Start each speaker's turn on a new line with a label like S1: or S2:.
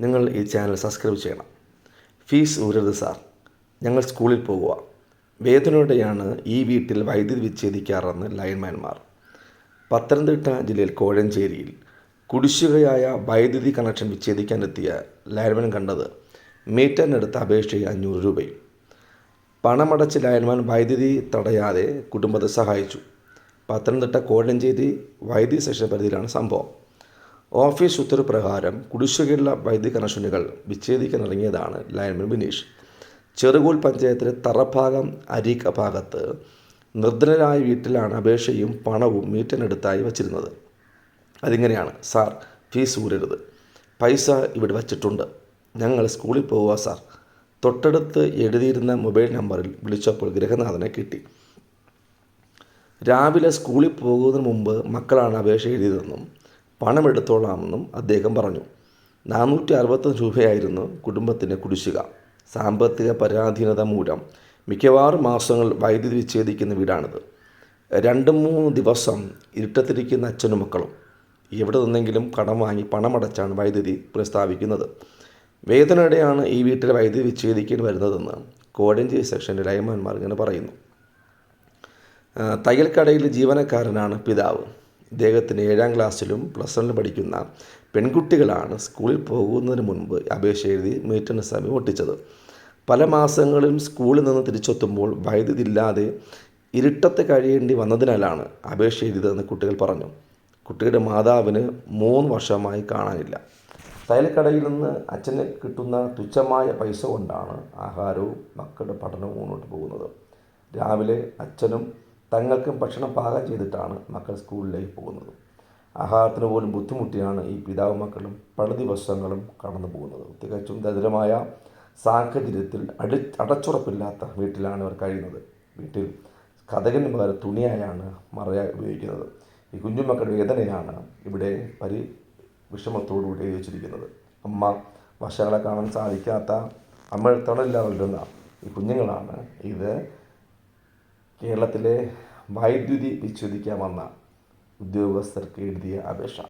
S1: നിങ്ങൾ ഈ channel subscribe ചെയ്യണം. ഫീസ് ഊരരുത് സാർ ഞങ്ങൾ സ്കൂളിൽ പോകുക വേദനയോടെയാണ് ഈ വീട്ടിൽ വൈദ്യുതി വിച്ഛേദിക്കാറെന്ന് ലൈൻമാൻമാർ പത്തനംതിട്ട ജില്ലയിൽ കോഴഞ്ചേരിയിൽ കുടിശ്ശികയായ വൈദ്യുതി കണക്ഷൻ വിച്ഛേദിക്കാനെത്തിയ ലൈൻമാൻ കണ്ടത് മീറ്ററിനടുത്ത് അപേക്ഷയിൽ അഞ്ഞൂറ് രൂപയും. പണമടച്ച് ലൈൻമാൻ വൈദ്യുതി തടയാതെ കുടുംബത്തെ സഹായിച്ചു. പത്തനംതിട്ട കോഴഞ്ചേരി വൈദ്യുതി സെഷൻ പരിധിയിലാണ് സംഭവം. ഓഫീസ് ഉത്തരവ് പ്രകാരം കുടിശ്ശികയുള്ള വൈദ്യുതി കണക്ഷനുകൾ വിച്ഛേദിക്കാൻ ഇറങ്ങിയതാണ് ലൈൻമൻ ബിനീഷ്. ചെറുകോൽ പഞ്ചായത്തിലെ തറഭാഗം അരീക്ക ഭാഗത്ത് നിർദ്ധനരായ വീട്ടിലാണ് അപേക്ഷയും പണവും മീറ്ററിനടുത്തായി വച്ചിരുന്നത്. അതിങ്ങനെയാണ് സാർ ഫീസ് ഊരരുത്. പൈസ ഇവിടെ വച്ചിട്ടുണ്ട്. ഞങ്ങൾ സ്കൂളിൽ പോവുക സാർ. തൊട്ടടുത്ത് എഴുതിയിരുന്ന മൊബൈൽ നമ്പറിൽ വിളിച്ചപ്പോൾ ഗൃഹനാഥനെ കിട്ടി. രാവിലെ സ്കൂളിൽ പോകുന്നതിന് മുമ്പ് മക്കളാണ് അപേക്ഷ എഴുതിയതെന്നും പണം എടുത്തോളാമെന്നും അദ്ദേഹം പറഞ്ഞു. നാനൂറ്റി അറുപത്തഞ്ച് രൂപയായിരുന്നു കുടുംബത്തിന്റെ കുടിശ്ശിക. സാമ്പത്തിക പരാധീനത മൂലം മിക്കവാറും മാസങ്ങൾ വൈദ്യുതി വിച്ഛേദിക്കുന്ന വീടാണിത്. രണ്ട് മൂന്ന് ദിവസം ഇരുട്ടത്തിരിക്കുന്ന അച്ഛനും മക്കളും എവിടെ നിന്നെങ്കിലും കടം വാങ്ങി പണമടച്ചാണ് വൈദ്യുതി പ്രസ്താവിക്കുന്നത്. വേദനയുടെയാണ് ഈ വീട്ടിലെ വൈദ്യുതി വിച്ഛേദിക്കേണ്ടി വരുന്നതെന്ന് കോടഞ്ചേരി സെക്ഷന്റെ ലൈമാന്മാർ ഇങ്ങനെ പറയുന്നു. തയ്യൽക്കടയിൽ ജീവനക്കാരനാണ് പിതാവ്. ഇദ്ദേഹത്തിന് ഏഴാം ക്ലാസ്സിലും പ്ലസ് വണ്ണിലും പഠിക്കുന്ന പെൺകുട്ടികളാണ് സ്കൂളിൽ പോകുന്നതിന് മുൻപ് അപേക്ഷ എഴുതി മീറ്ററിന് സമയം ഒട്ടിച്ചത്. പല മാസങ്ങളും സ്കൂളിൽ നിന്ന് തിരിച്ചെത്തുമ്പോൾ വൈദ്യുതി ഇല്ലാതെ ഇരുട്ടത്ത് കഴിയേണ്ടി വന്നതിനാലാണ് അപേക്ഷ എഴുതിയതെന്ന് കുട്ടികൾ പറഞ്ഞു. കുട്ടിയുടെ മാതാവിന് മൂന്ന് വർഷമായി കാണാനില്ല. തയ്യൽക്കടയിൽ നിന്ന് അച്ഛന് കിട്ടുന്ന തുച്ഛമായ പൈസ കൊണ്ടാണ് ആഹാരവും മക്കളുടെ പഠനവും മുന്നോട്ട് പോകുന്നത്. രാവിലെ അച്ഛനും തങ്ങൾക്കും ഭക്ഷണം പാകം ചെയ്തിട്ടാണ് മക്കൾ സ്കൂളിലേക്ക് പോകുന്നത്. ആഹാരത്തിന് പോലും ബുദ്ധിമുട്ടിയാണ് ഈ പിതാവ് മക്കളും പല ദിവസങ്ങളും കടന്നു പോകുന്നത്. തികച്ചും ദരിദ്രമായ സാഹചര്യത്തിൽ അടി അടച്ചുറപ്പില്ലാത്ത വീട്ടിലാണ് ഇവർ കഴിയുന്നത്. വീട്ടിൽ കഥകിന് പകരം തുണിയായാണ് മറയായി ഉപയോഗിക്കുന്നത്. ഈ കുഞ്ഞുമക്കളുടെ വേദനയാണ് ഇവിടെ പരി വിഷമത്തോടുകൂടി എഴുതിച്ചിരിക്കുന്നത് അമ്മ വശങ്ങളെ കാണാൻ സാധിക്കാത്ത അമ്മ തണലില്ലാതെ വരുന്ന ഈ കുഞ്ഞുങ്ങളാണ് ഇത് കേരളത്തിലെ വൈദ്യുതി വിച്ഛേദിക്കാമെന്ന ഉദ്യോഗസ്ഥർക്ക് എഴുതിയ അപേക്ഷ.